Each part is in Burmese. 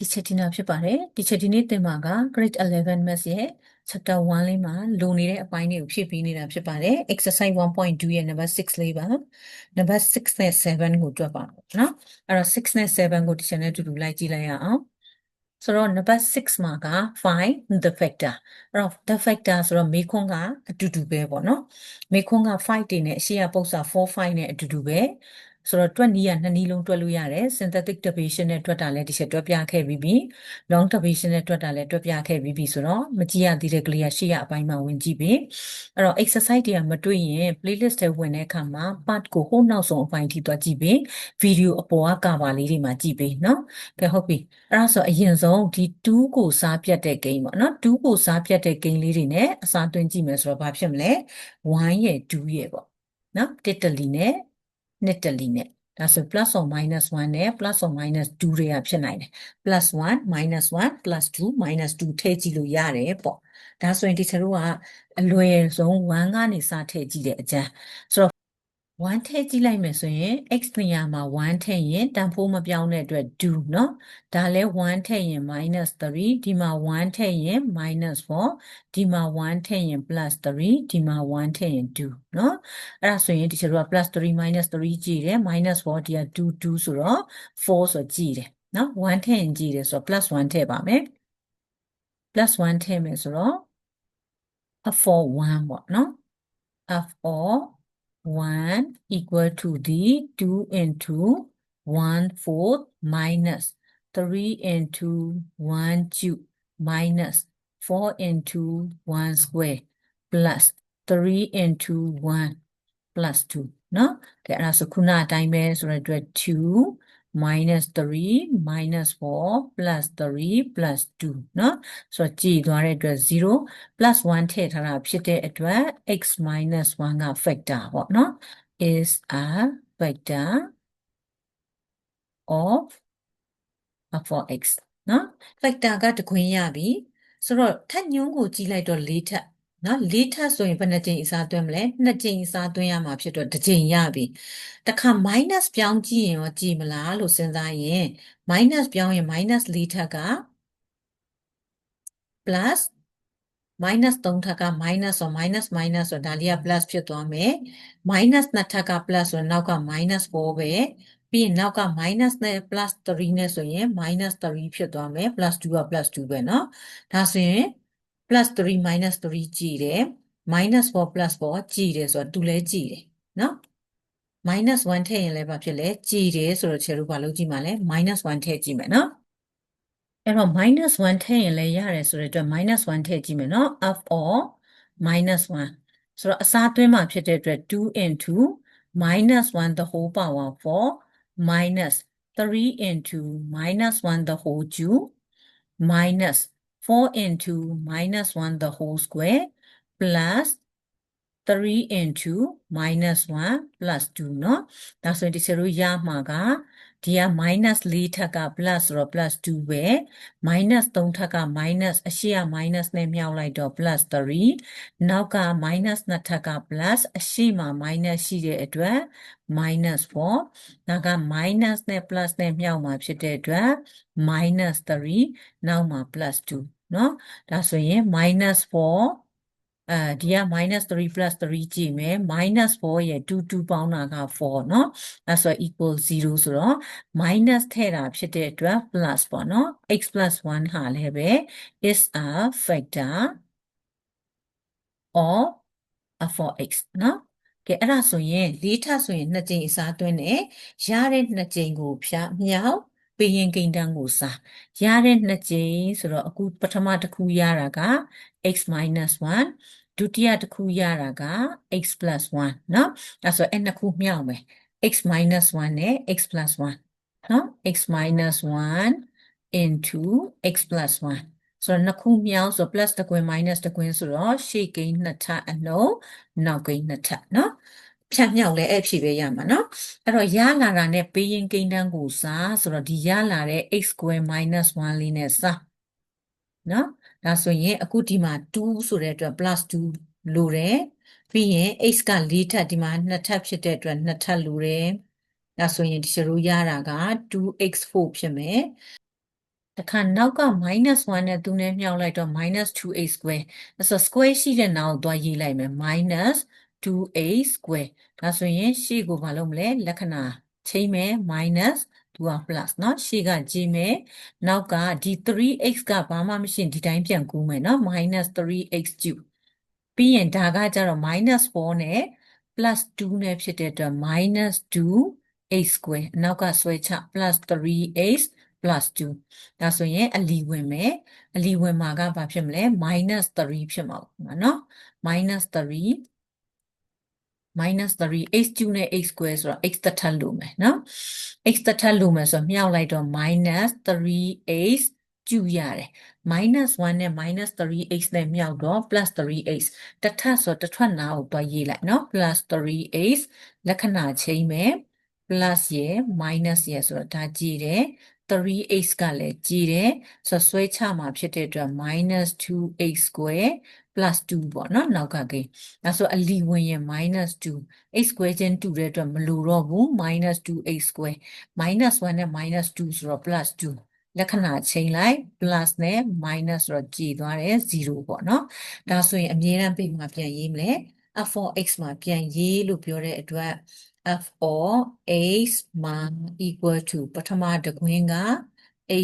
ဒီချက်ဒီနာဖြစ်ပါတယ်ဒီချက်ဒီနေ့သင်ပါက grade 11 maths ရဲ့ chapter 1လေးမှာလိုနေတဲ့အပိုင်းတွေကိုဖြည့်ပေးနေတာဖြစ်ပါတယ် exercise 1.2ရဲ့ number 6လေးပါ number 6နဲ့7ကိုတွက်ပါမယ်နော်အဲ့တော့6နဲ့7ကိုဒီချက်နဲ့အတူတူလိုက်ကြည့်လိုက်ရအောင်ဆိုတော့ number 6မှာက find the factor အဲ့တော့ the factor ဆိုတော့မေခွန်းကအတူတူပဲပေါ့နော်မေခွန်းက5တင်နဲ့အရှိရပု္ပ္ပစာ4 5နဲ့အတူတူပဲ ဆိုတော့တွက်နီးရနှစ်နည်းလုံးတွက်လို့ရတယ် synthetic derivation နဲ့တွက်တာလည်းဒီချက်တွက်ပြခဲ့ပြီးပြီ long derivation နဲ့တွက်တာလည်းတွက်ပြခဲ့ပြီးပြီဆိုတော့မကြည့်ရသေးတဲ့ကလေးကရှေ့ရအပိုင်းမှာဝင်ကြည့်ပြီအဲ့တော့ exercise တွေကမတွေ့ရင် playlist ထဲဝင်တဲ့အခါမှာ part ကိုဟိုနောက်ဆုံးအပိုင်းထိတွက်ကြည့်ပြီ video အပေါ်က cover လေးတွေမှာကြည့်ပြီเนาะကဲဟုတ်ပြီအဲ့ဒါဆိုအရင်ဆုံးဒီ2ကိုစားပြတ်တဲ့ game ပေါ့နော်2ကိုစားပြတ်တဲ့ game လေးတွေနဲ့အစားသွင်းကြည့်မယ်ဆိုတော့ဘာဖြစ်မလဲ1ရဲ့2ရဲ့ပေါ့နော်တစ်တလီနဲ့ နှစ်တလီနဲ့ဒါဆို plus or minus 1နဲ့ plus or minus 2တွေကဖြစ်နိုင်တယ် plus 1 minus 1 plus 2 minus 2ထည့်ကြည့်လို့ရတယ်ပေါ့ဒါဆိုရင်ဒီချက်တို့ကအလွယ်ဆုံး1ကနေစထည့်ကြည့်တဲ့အကြမ်းဆိုတော့ 1ထည့်ကြည့်လိုက်မယ်ဆိုရင် x နေရာမှာ1ထည့်ရင်တန်ဖိုးမပြောင်းတဲ့အတွက်2เนาะဒါလဲ1ထည့်ရင် minus 3ဒီမှာ1ထည့်ရင် minus 4ဒီမှာ1ထည့်ရင် plus 3ဒီမှာ1ထည့်ရင်2เนาะအဲ့ဒါဆိုရင်ဒီချက်တို့က plus 3 minus 3ကြည့်တယ် minus 4ဒီက2 2ဆိုတော့4ဆိုကြည့်တယ်เนาะ1ထည့်ရင်ကြည့်တယ်ဆိုတော့ plus 1ထည့်ပါမယ် plus 1ထည့်မယ်ဆိုတော့ f for 1ပေါ့เนาะ f for 1 equal to the 2 into 1 fourth minus 3 into 1 cube minus 4 into 1 square plus 3 into 1 plus 2เนาะကဲအဲ့ဒါဆိုခုနအတိုင်းပဲဆိုတဲ့အတွက်2 minus 3 minus 4 plus 3 plus 2เนาะဆိုတော့ကြည်သွားတဲ့အတွက်0 plus 1ထည့်ထားတာဖြစ်တဲ့အတွက် x minus 1က factor ပေါ့เนาะ is a factor of of for x เนาะ factor ကတခွင်းရပြီဆိုတော့ထက်ညွန်းကိုကြည့်လိုက်တော့၄ထက် နော်၄ထပ်ဆိုရင်ဘယ်နှကြိမ်အစားသွင်းမလဲနှစ်ကြိမ်အစားသွင်းရမှာဖြစ်တော့တစ်ကြိမ်ရပြီတခါ minus ပြောင်းကြည့်ရင်ရောကြည့်မလားလို့စဉ်းစားရင် minus ပြောင်းရင် minus ၄ထပ်က plus minus 3ထပ်က minus ဆို minus minus ဆိုဒါလေးက plus ဖြစ်သွားမယ် minus 2ထပ်က plus ဆိုနောက်က minus 4ပဲပြီးရင်နောက်က minus နဲ့ plus 3နဲ့ဆိုရင် minus 3ဖြစ်သွားမယ် plus 2က plus 2ပဲเนาะဒါဆိုရင် plus 3 minus 3ကြည့်တယ် minus 4 plus 4ကြည့်တယ်ဆိုတော့သူလည်းကြည့်တယ်နော် minus 1ထည့်ရင်လည်းဘာဖြစ်လဲကြည့်တယ်ဆိုတော့ခြေတို့ဘာလုပ်ကြည့်မှာလဲ minus 1ထည့်ကြည့်မယ်နော်အဲ့တော့ minus 1ထည့်ရင်လည်းရတယ်ဆိုတဲ့အတွက် minus 1ထည့်ကြည့်မယ်နော် f or minus 1ဆိုတော့အစားသွင်းမှာဖြစ်တဲ့အတွက်2 into minus 1 the whole power 4 minus 3 into minus 1 the whole cube minus 4 into minus 1 the whole square plus 3 into minus 1 plus 2เนาะဒါဆိုရင်ဒီစရိုးရမှာကဒီက minus 4ထက်က plus ဆိုတော့ plus 2ပဲ minus 3ထက်က minus အရှိက minus နဲ့မြောက်လိုက်တော့ plus 3နောက်က minus 2ထက်က plus အရှိမှာ minus ရှိတဲ့အတွက် minus 4နောက်က minus နဲ့ plus နဲ့မြောက်မှာဖြစ်တဲ့အတွက် minus 3နောက်မှာ plus 2 เนาะဒါဆိုရင် minus 4အဲဒီက minus 3 plus 3ကြည့်မယ် minus 4ရဲ့2 2ပေါင်းတာက4เนาะအဲဆို equal 0ဆိုတော့ minus ထည့်တာဖြစ်တဲ့အတွက် plus ပေါ့เนาะ x plus 1ဟာလည်းပဲ is a factor of f for x เนาะကဲအဲ့ဒါဆိုရင်၄ထပ်ဆိုရင်2ကြိမ်အစားသွင်းတယ်ရတဲ့2ကြိမ်ကိုဖြာမြောက် ပေးရင်ကိန်းတန်းကိုစားရတဲ့နှစ်ကြိမ်ဆိုတော့အခုပထမတစ်ခုရတာက x 1ဒုတိယတစ်ခုရတာက x 1เนาะအဲဆိုအဲ့နှစ်ခုမြောက်မယ် x 1နဲ့ x 1เนาะ x 1 into x 1ဆိုတော့နှစ်ခုမြောက်ဆို plus တကွင်း minus တကွင်းဆိုတော့ရှေ့ကိန်းနှစ်ထပ်အနှုတ်နောက်ကိန်းနှစ်ထပ်เนาะ ဖြတ်မြောက်လဲအဲ့ဖြစ်ပဲရမှာเนาะအဲ့တော့ရလာတာနဲ့ပေးရင်ကိန်းတန်းကိုစားဆိုတော့ဒီရလာတဲ့ x square minus 1လေးနဲ့စားเนาะဒါဆိုရင်အခုဒီမှာ2ဆိုတဲ့အတွက် plus 2လိုတယ်ပြီးရင် x က4ထပ်ဒီမှာ2ထပ်ဖြစ်တဲ့အတွက်2ထပ်လိုတယ်ဒါဆိုရင်ဒီစရိုးရတာက 2x4 ဖြစ်မယ် တခါနောက်က minus 1နဲ့သူနဲ့မြှောက်လိုက်တော့ minus 2a square ဒါဆို square ရှိတဲ့နောက်ကိုသွားရေးလိုက်မယ် minus 2a square ဒါဆိုရင်ရှေ့ကိုမလုပ်မလဲလက္ခဏာချိန်မယ် minus သူက plus เนาะရှေ့ကကြည့်မယ်နောက်ကဒီ 3x ကဘာမှမရှိရင်ဒီတိုင်းပြန်ကူးမယ်เนาะ minus 3x cube ပြီးရင်ဒါကကြတော့ minus 4နဲ့ plus 2နဲ့ဖြစ်တဲ့အတွက် minus 2 x square အနောက်ကဆွဲချ plus 3x plus 2ဒါဆိုရင်အလီဝင်မယ်အလီဝင်မှာကဘာဖြစ်မလဲ minus 3ဖြစ်မှာပေါ့နော် minus 3 minus 3 h2 နဲ့ h square ဆိုတော့ x တစ်ထပ်လို့မယ်နော် x တစ်ထပ်လို့မယ်ဆိုတော့မြှောက်လိုက်တော့ minus 3h ကျူရတယ် minus 1နဲ့ minus 3h နဲ့မြှောက်တော့ plus 3h တစ်ထပ်ဆိုတစ်ထွက်နာကိုတွားရေးလိုက်နော် plus 3h လက္ခဏာချိန်မယ် plus ရယ် minus ရယ်ဆိုတော့ဒါကြည့်တယ် 3h ကလည်းကြည့်တယ်ဆိုတော့ဆွဲချမှာဖြစ်တဲ့အတွက် minus 2h square plus 2ပေါ့နော်နောက်ကကိန်းဒါဆိုအလီဝင်ရင် minus 2 h square ချင်းတူတဲ့အတွက်မလိုတော့ဘူး minus 2h square minus 1နဲ့ minus 2ဆိုတော့ plus 2လက္ခဏာချိန်လိုက် plus နဲ့ minus ဆိုတော့ကြည်သွားတယ်0ပေါ့နော်ဒါဆိုရင်အမြဲတမ်းပိတ်မှာပြန်ရေးမလဲ f of x မှာပြန်ရေးလို့ပြောတဲ့အတွက် f of x မှာ equal to ပထမတကွင်းက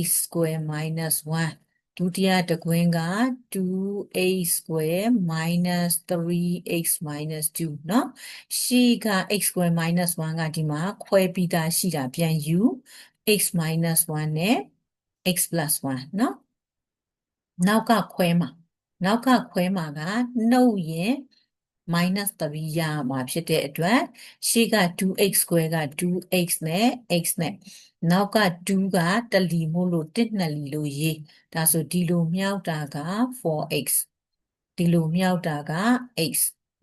x square minus 1ဒုတိယတကွင်းက 2x square minus 3x minus 2เนาะရှေ့က x square minus 1ကဒီမှာခွဲပြီးသားရှိတာပြန်ယူ x minus 1နဲ့ x plus 1เนาะနောက်ကခွဲမှာနောက်ကခွဲမှာကနှုတ်ရင် minus 3ရမှာဖြစ်တဲ့အတွက်ရှေ့က 2x square က 2x နဲ့ x နဲ့နောက်က2ကတလီမို့လို့1နှစ်လီလို့ရေးဒါဆိုဒီလိုမြောက်တာက 4x ဒီလိုမြောက်တာက x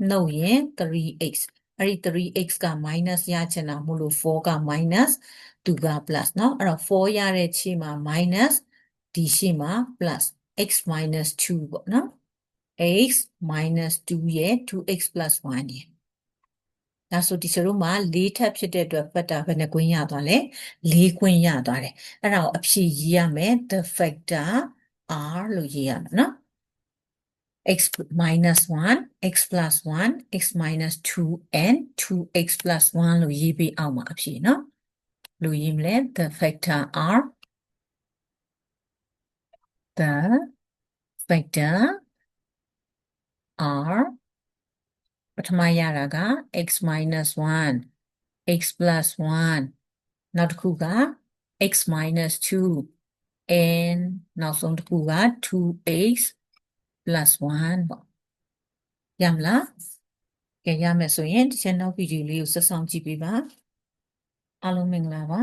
နှုတ်ရင် 3x အဲ့ဒီ 3x က minus ရချင်တာမို့လို့4က minus 2က plus เนาะအဲ့တော့4ရတဲ့ခြေမှာ minus ဒီရှေ့မှာ plus x minus 2ပေါ့เนาะ x minus 2ရဲ့ 2x plus 1ရဲ့ဒါဆိုဒီစရုံးမှာ၄ထပ်ဖြစ်တဲ့အတွက်ဖက်တာဘယ်နှကွင်းရသွားလဲ၄ကွင်းရသွားတယ်အဲ့ဒါကိုအဖြေရေးရမယ် the factor r လို့ရေးရမယ်နော် x minus 1 x plus 1 x minus 2 and 2x plus 1လို့ရေးပေးအောင်ပါအဖြေနော်လို့ရေးမလဲ the factor r the factor r ပထမရတာက x minus 1 x plus 1နောက်တစ်ခုက x minus 2 and နောက်ဆုံးတစ်ခုက 2x plus 1ပေါ့ရမလားကဲရမယ်ဆိုရင်ဒီချက်နောက်ဗီဒီယိုလေးကိုဆက်ဆောင်ကြည့်ပေးပါအားလုံးမင်္ဂလာပါ